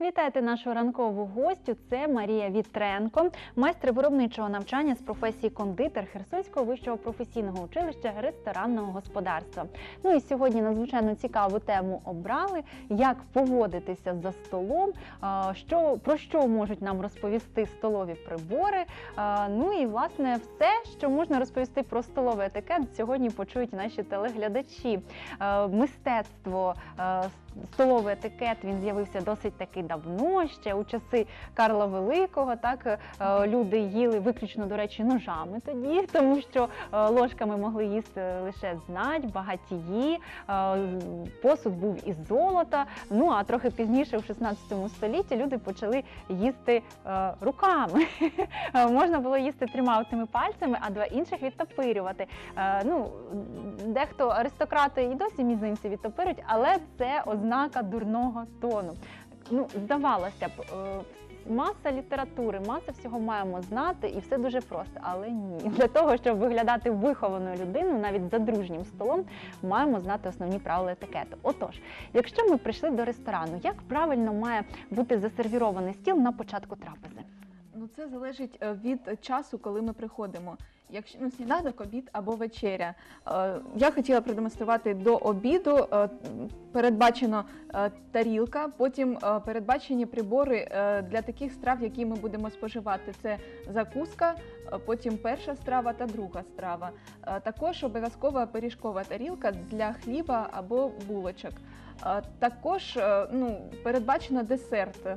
Вітайте нашу ранкову гостю. Це Марія Вітренко, майстер виробничого навчання з професії кондитер Херсонського вищого професійного училища ресторанного господарства. Ну і сьогодні надзвичайно цікаву тему обрали: як поводитися за столом, що про що можуть нам розповісти столові прибори. Ну і власне все, що можна розповісти про столовий етикет, сьогодні почують наші телеглядачі. Мистецтво столовий етикет він з'явився досить таки давно, ще у часи Карла Великого. Так е, люди їли виключно, до речі, ножами тоді, тому що е, ложками могли їсти лише знать, багатії. е, Посуд був із золота. Ну а трохи пізніше, в 16 столітті, люди почали їсти руками. Можна було їсти трьома цими пальцями, а два інших відтопирювати. Ну, дехто аристократи і досі мізинці відтопирюють, але це ознака дурного тону. Ну, здавалося б, е, маса літератури, маса всього маємо знати, і все дуже просто. Але ні. Для того, щоб виглядати вихованою людиною, навіть за дружнім столом, маємо знати основні правила етикету. Отож, якщо ми прийшли до ресторану, як правильно має бути засервірований стіл на початку трапези? Ну, це залежить е, від часу, коли ми приходимо. Якщо ну, сніданок, обід або вечеря. Е, Я хотіла продемонструвати до обіду. е, Передбачено е, тарілка, потім е, передбачені прибори для таких страв, які ми будемо споживати. Це закуска, потім перша страва та друга страва. Також обов'язкова пиріжкова тарілка для хліба або булочок. Також ну, передбачено десерт.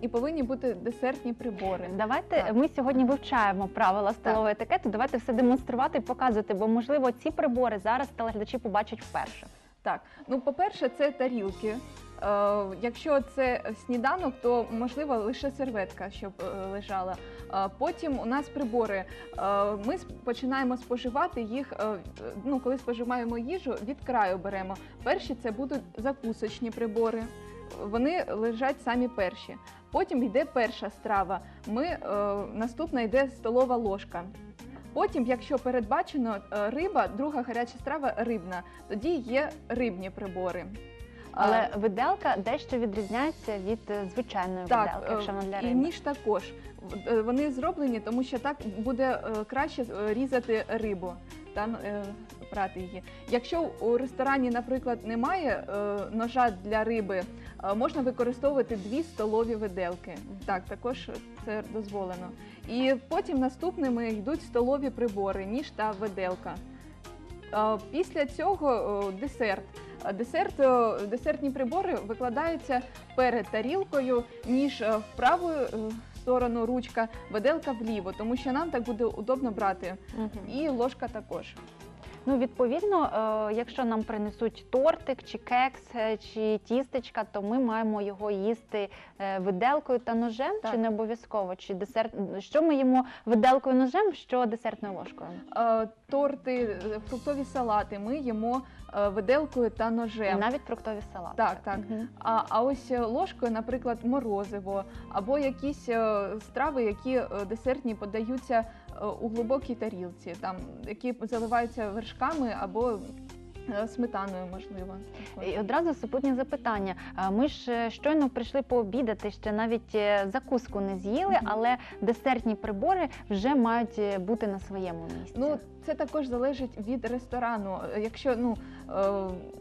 І повинні бути десертні прибори. Давайте Так. ми сьогодні вивчаємо правила столового етикету. Давайте все демонструвати і показувати, бо можливо ці прибори зараз телеглядачі побачать вперше. Так, ну по-перше, це тарілки. Е, якщо це сніданок, то можливо лише серветка, щоб е, лежала. Е, потім у нас прибори. Ми починаємо споживати їх. ну, коли споживаємо їжу, від краю беремо. Перші це будуть закусочні прибори. Вони лежать самі перші. Потім йде перша страва. Ми, е, наступна йде столова ложка. Потім, якщо передбачено е, риба, друга гаряча страва рибна, тоді є рибні прибори. Але виделка дещо відрізняється від е, звичайної так, виделки, е, якщо вона для і ніж також. Вони зроблені, тому що так буде краще різати рибу та брати її. Якщо у ресторані, наприклад, немає ножа для риби, можна використовувати дві столові виделки. Так, також це дозволено. І потім наступними йдуть столові прибори, ніж та виделка. Е, Після цього е, десерт. Е, Десерт, е, десертні прибори викладаються перед тарілкою, ніж е, в праву е, сторону ручка, виделка вліво, тому що нам так буде удобно брати. І ложка також. Ну, відповідно, е, якщо нам принесуть тортик, чи кекс, е, чи тістечка, то ми маємо його їсти е, виделкою та ножем, Так. чи не обов'язково, чи десерт. Що ми їмо виделкою ножем, що десертною ложкою? Торти, фруктові салати ми їмо виделкою та ножем. Навіть фруктові салати. Так, так. Мгм. А, а ось ложкою, наприклад, морозиво або якісь страви, які десертні подаються у глибокій тарілці, там які заливаються вершками або е, сметаною, можливо. І одразу супутнє запитання. Ми ж е, щойно прийшли пообідати, ще навіть е, закуску не з'їли, але десертні прибори вже мають е, бути на своєму місці. Ну, це також залежить від ресторану. Е, Якщо ну е,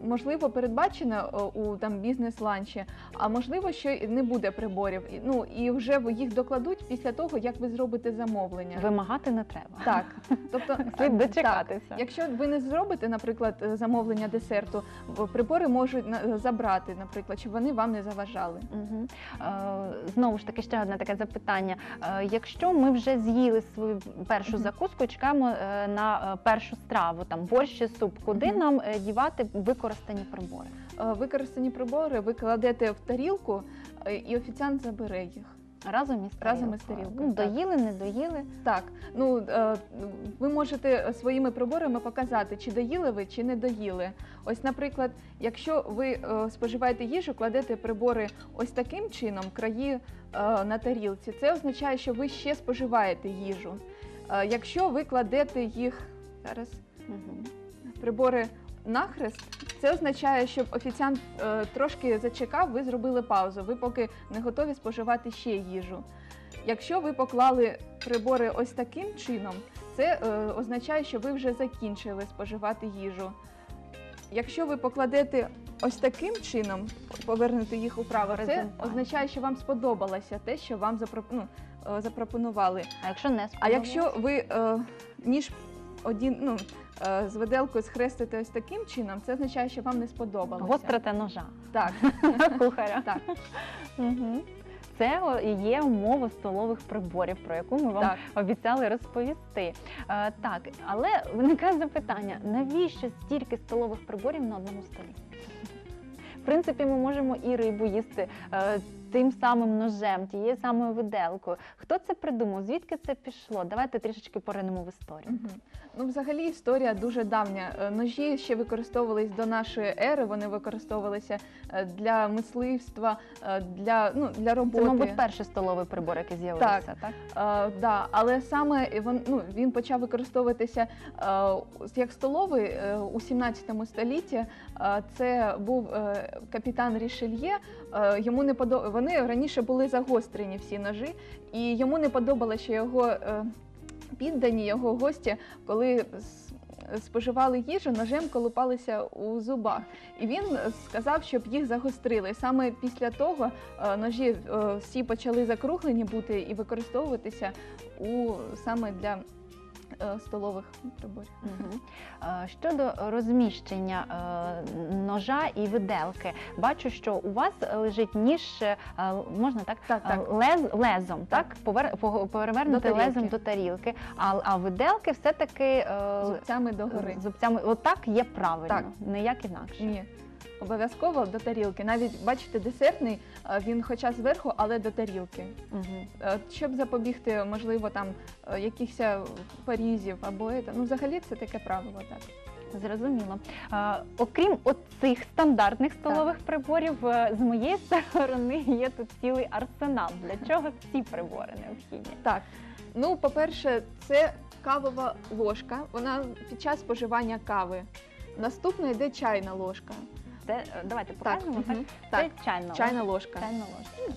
можливо передбачено е, у там бізнес-ланчі, а можливо, що не буде приборів. Ну і вже їх докладуть після того, як ви зробите замовлення. Вимагати не треба. Так, тобто Слід е, дочекатися. Так. Якщо ви не зробите, наприклад, е, замовлення десерту, прибори можуть забрати, наприклад, щоб вони вам не заважали. Угу. Е, знову ж таки, ще одне таке запитання. Е, якщо ми вже з'їли свою першу закуску, чекаємо е, на е, першу страву, там борщ чи суп, куди нам е, дівати використані прибори? Е, Використані прибори ви кладете в тарілку, е, і офіціант забере їх. Разом із Разом із тарілкою. Ну, доїли, не доїли. Так, ну е, ви можете своїми приборами показати, чи доїли ви, чи не доїли. Ось, наприклад, якщо ви споживаєте їжу, кладете прибори ось таким чином, краї на тарілці, це означає, що ви ще споживаєте їжу. Якщо ви кладете їх зараз Угу. прибори нахрест, Це означає, щоб офіціант е, трошки зачекав, ви зробили паузу. Ви поки не готові споживати ще їжу. Якщо ви поклали прибори ось таким чином, це е, означає, що ви вже закінчили споживати їжу. Якщо ви покладете ось таким чином, повернете їх управо, це означає, що вам сподобалося те, що вам запро- ну, е, запропонували. А якщо не А якщо ви е, ніж один, ну, е, з виделкою схрестите ось таким чином, це означає, що вам не сподобалося. гострите ножа Так, кухаря. так, Мгм. Це о, і є умова столових приборів, про яку ми вам так. обіцяли розповісти. Е, так, але виникає запитання: навіщо стільки столових приборів на одному столі? В принципі, ми можемо і рибу їсти е, тим самим ножем, тією самою виделкою. Хто це придумав? Звідки це пішло? Давайте трішечки поринемо в історію. Мгм. Ну, взагалі історія дуже давня. Е, Ножі ще використовувались до нашої ери. Вони використовувалися е, для мисливства, е, для, ну, для Це, роботи. мабуть, перший столовий прибор, який з'явився, так? Е, да, але саме він, ну, він почав використовуватися е, як столовий у 17 столітті. Е, це був е, капітан Рішельє. Е, йому не подо... Вони раніше були загострені всі ножі, і йому не подобалося, що його е, піддані, його гості, коли споживали їжу, ножем колупалися у зубах. І він сказав, щоб їх загострили. Саме після того е, ножі е, всі почали закруглені бути і використовуватися у саме для столових приборів. Е, Щодо розміщення е, ножа і виделки, бачу, що у вас лежить ніж, е, можна так, Так, так. е, лез, лезом, так, Так. Повер, перевернути До лезом до тарілки, а, а виделки все-таки е, Зубцями догори. зубцями. Отак є правильно, Так. ніяк інакше. Ні. Обов'язково до тарілки. Навіть бачите, десертний е, він хоча зверху, але до тарілки. Мгм. Е, Щоб запобігти, можливо, там е, якихось порізів або це. Ну, взагалі це таке правило, так. Зрозуміло. Е, окрім оцих стандартних столових приборів, е, з моєї сторони є тут цілий арсенал. Для чого ці прибори необхідні? Так. Ну, по-перше, це кавова ложка. Вона під час споживання кави. Наступна йде чайна ложка. Це е, давайте Так, покажемо. Так, мгм. це так. чайна, чайна ложка. ложка. Чайна ложка.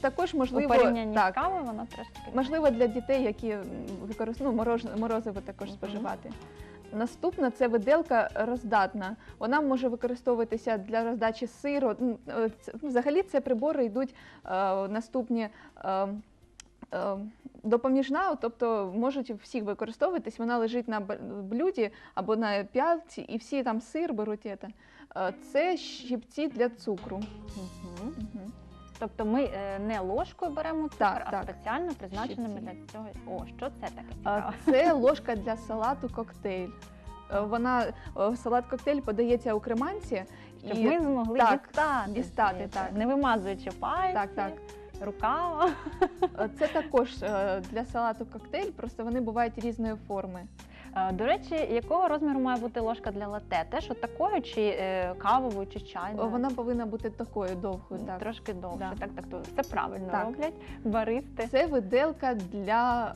Також У можливо, порівнянні так, кавою вона трошки можливо для дітей, які використовують ну, морож... морозиво також Мгм. споживати. Наступна це виделка роздатна. Вона може використовуватися для роздачі сиру. Ну, е, це- Взагалі це прибори йдуть е, наступні. Е, е, Допоміжна, тобто можуть всіх використовуватись. Вона лежить на б- блюді або на п'ялці, і всі там сир беруть. Це, Е, це щипці для цукру. Мгм. Мгм. Тобто ми е, не ложкою беремо цукор, Так, а так. спеціально призначеними Щипці. для цього. О, що це таке А. Це ложка для салату коктейль. Е, Вона е, салат коктейль подається у креманці. Щоб ми змогли так, дістати, дістати, звідти, так. не вимазуючи пальці, Так, так. рукава. е, це також е, для салату коктейль, просто вони бувають різної форми. До речі, якого розміру має бути ложка для лате? Теж от такою чи е, кавовою, чи чайною? Вона повинна бути такою довгою. Так. Трошки довше. Да. Так, так, то все правильно Так. роблять баристи. Це виделка для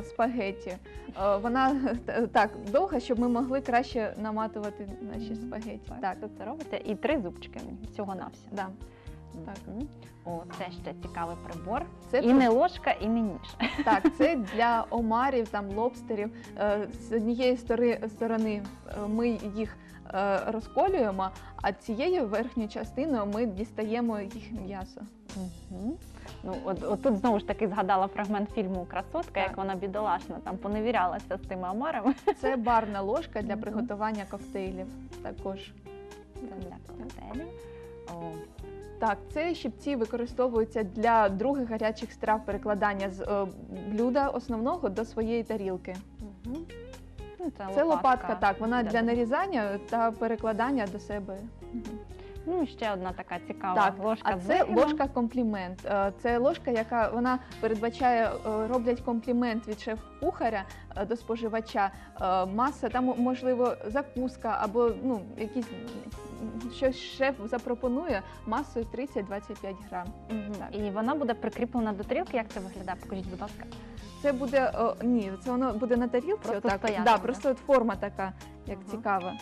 е, спагеті. Е, вона так довга, щоб ми могли краще наматувати наші спагеті. Так, Так, тут це робиться. І три зубчики всього навсього. да. Так. О, це ще цікавий прибор. Це і не ложка, і не ніж. Так, це для омарів, там лобстерів. Е, З однієї сторони е, ми їх е, розколюємо, а цією верхньою частиною ми дістаємо їх м'ясо. Мгм. Ну, от, от тут знову ж таки згадала фрагмент фільму Красотка, Так. як вона бідолашна там поневірялася з тими омарами. Це барна ложка для приготування коктейлів. Також Це для коктейлів. Так, це щипці використовуються для других гарячих страв перекладання з е, блюда основного до своєї тарілки. мгм. Ну, Це лопатка, так, вона для для нарізання та перекладання до себе. Ну, ще одна така цікава Так, ложка. а це вигином. ложка комплімент. Е, Це ложка, яка вона передбачає, е, роблять комплімент від шеф-кухаря е, до споживача. Е, Маса там можливо закуска або ну якісь щось шеф запропонує масою 30-25 грам. Мгм. Так. І вона буде прикріплена до тарілки. Як це виглядає? Покажіть, будь ласка. Це буде о, ні, це воно буде на тарілці. Просто отак. стояти да, просто от форма така, як Ага. цікава.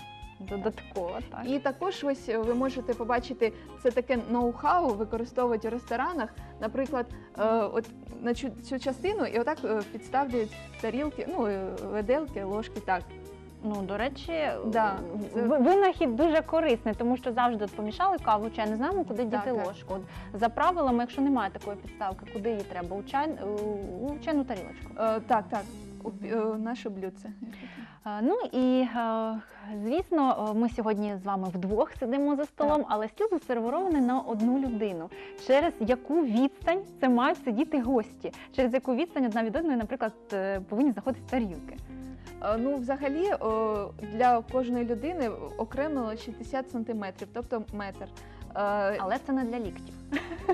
додатково. Так. І також ось ви можете побачити це таке ноу-хау використовують у ресторанах. Наприклад, е, от на цю, цю частину і отак е, підставлюють тарілки, ну е, виделки, ложки. Так Ну, до речі, Да, це- винахід дуже корисний, тому що завжди от помішали каву, чай, не знаємо, куди Так, діти так. ложку. От, за правилами, якщо немає такої підставки, куди її треба? У, чай, у, у чайну тарілочку. Е, так, так. У пі- е, наше блюдце. Е, Ну і е, звісно, е, ми сьогодні з вами вдвох сидимо за столом, але стіл засервірований на одну людину. Через яку відстань це мають сидіти гості? Через яку відстань одна від одної, наприклад, е, повинні знаходитися тарілки? Е, Ну, взагалі, для кожної людини окремо 60 сантиметрів, тобто метр. Е, Але це не для ліктів.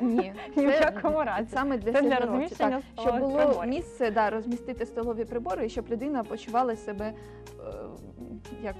Ні, Ні в це якому разі. саме для Це для розміщення так, щоб було приборів. місце да, розмістити столові прибори, і щоб людина почувала себе е, як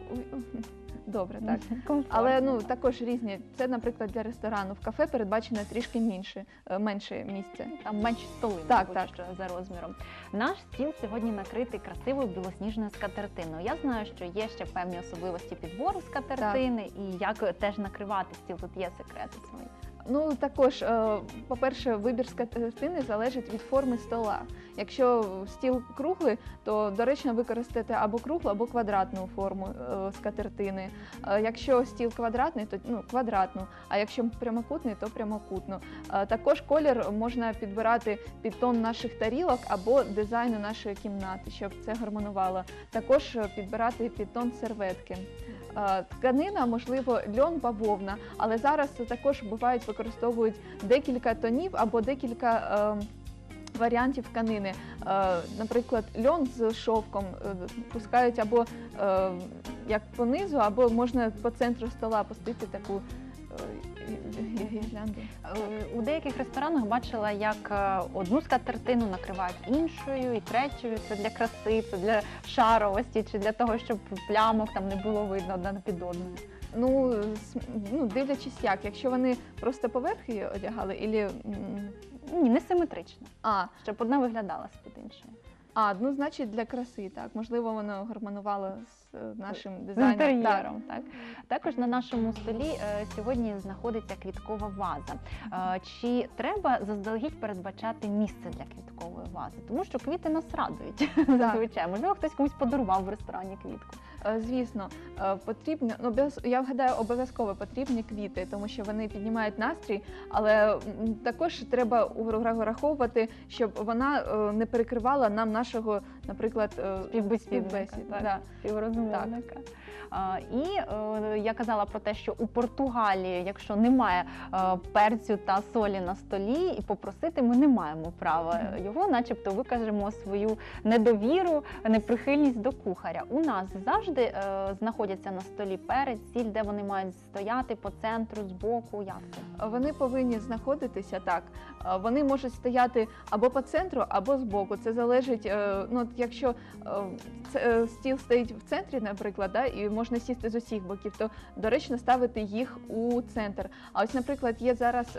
добре, так. Комфортно. Але ну також різні. Це, наприклад, для ресторану. В кафе передбачено трішки менше, е, менше місця. Там менші столи, Так, мабуть, так. що за розміром. Наш стіл сьогодні накритий красивою білосніжною скатертиною. Я знаю, що є ще певні особливості підбору скатертини і як теж накривати стіл. Тут є секрети свої. Ну також, е, по-перше, вибір скатертини залежить від форми стола. Якщо стіл круглий, то доречно використати або круглу, або квадратну форму е, скатертини. Е, Якщо стіл квадратний, то ну, квадратну, а якщо прямокутний, то прямокутну. Е, Також колір можна підбирати під тон наших тарілок або дизайну нашої кімнати, щоб це гармонувало. Також е, підбирати під тон серветки. Е, Тканина, можливо, льон, бавовна, але зараз також бувають використовують декілька тонів або декілька. Варіантів тканини, Е, наприклад, льон з шовком е, пускають або е, як по низу, або можна по центру стола пустити таку гірлянду. У деяких ресторанах бачила, як одну скатертину накривають іншою і третьою. Це для краси, це для шаровості, чи для того, щоб плямок там не було видно одна під одною. Ну, ну, дивлячись як, якщо вони просто поверх її одягали, м, Ні, не симетрично, а, щоб одна виглядала з під іншої. а, ну значить для краси, так. Можливо, воно гармонувало з е, нашим інтер'єром, так. Також на нашому столі е, сьогодні знаходиться квіткова ваза. Е, Чи треба заздалегідь передбачати місце для квіткової вази? Тому що квіти нас радують зазвичай. Можливо, хтось комусь подарував в ресторані квітку. Е, Звісно, е, потрібно, ну, я вгадаю, обов'язково потрібні квіти, тому що вони піднімають настрій, але також треба враховувати, щоб вона е, не перекривала нам нашого, наприклад, е, Співбесідника, співбесід. так. Да. співрозмовника. А, і е, я казала про те, що у Португалії, якщо немає е, перцю та солі на столі, і попросити ми не маємо права його, начебто викажемо свою недовіру, неприхильність до кухаря. У нас завжди знаходяться на столі перець, сіль, де вони мають стояти по центру, збоку. Як це? Вони повинні знаходитися так. Вони можуть стояти або по центру, або збоку. Це залежить. е, Ну, якщо е, е, стіл стоїть в центрі, наприклад, да, і можна сісти з усіх боків, то доречно ставити їх у центр. А ось, наприклад, є зараз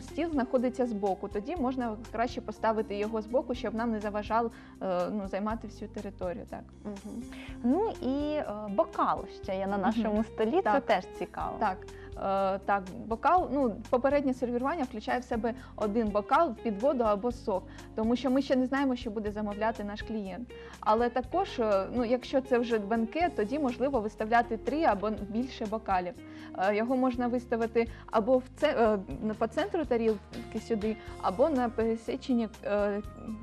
стіл знаходиться збоку. Тоді можна краще поставити його збоку, щоб нам не заважав ну, займати всю територію. Так. Мгм. Ну і бокал ще є на нашому столі. Це теж цікаво. Так, так, бокал, ну, попереднє сервірування включає в себе один бокал під воду або сок, тому що ми ще не знаємо, що буде замовляти наш клієнт. Але також, е, ну, якщо це вже банкет, тоді можливо виставляти три або більше бокалів. Е, Його можна виставити або в це, е, по центру тарілки сюди, або на пересіченні е,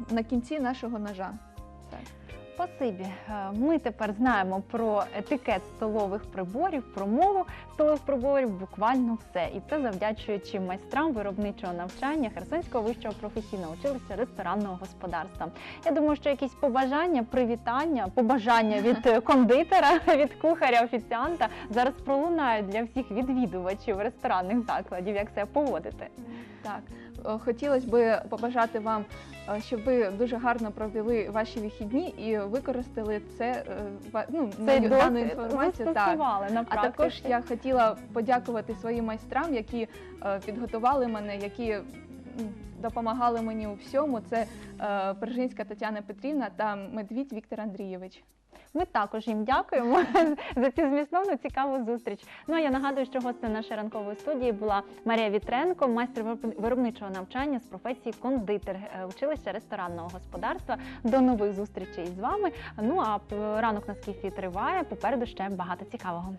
на кінці нашого ножа. Спасибі. Е, Ми тепер знаємо про етикет столових приборів, про мову столових приборів, буквально все. І це завдячуючи майстрам виробничого навчання Херсонського вищого професійного училища ресторанного господарства. Я думаю, що якісь побажання, привітання, побажання від е, кондитера, від кухаря, офіціанта зараз пролунають для всіх відвідувачів ресторанних закладів, як себе поводити. Так, е, хотілося б побажати вам, щоб ви дуже гарно провели ваші вихідні і використали це е, ну, Цей мою дану досвід інформацію. Так. застосували на А практиці. також я хотіла подякувати своїм майстрам, які е, підготували мене, які м, допомагали мені у всьому. Це е, Пержинська Тетяна Петрівна та Медвідь Віктор Андрійович. Ми також їм дякуємо за цю змістовну цікаву зустріч. Ну а я нагадую, що гостем нашої ранкової студії була Марія Вітренко, майстер вироб- виробничого навчання з професії кондитер е, училища ресторанного господарства. До нових зустрічей з вами. Ну а ранок на скіфі триває. Попереду ще багато цікавого.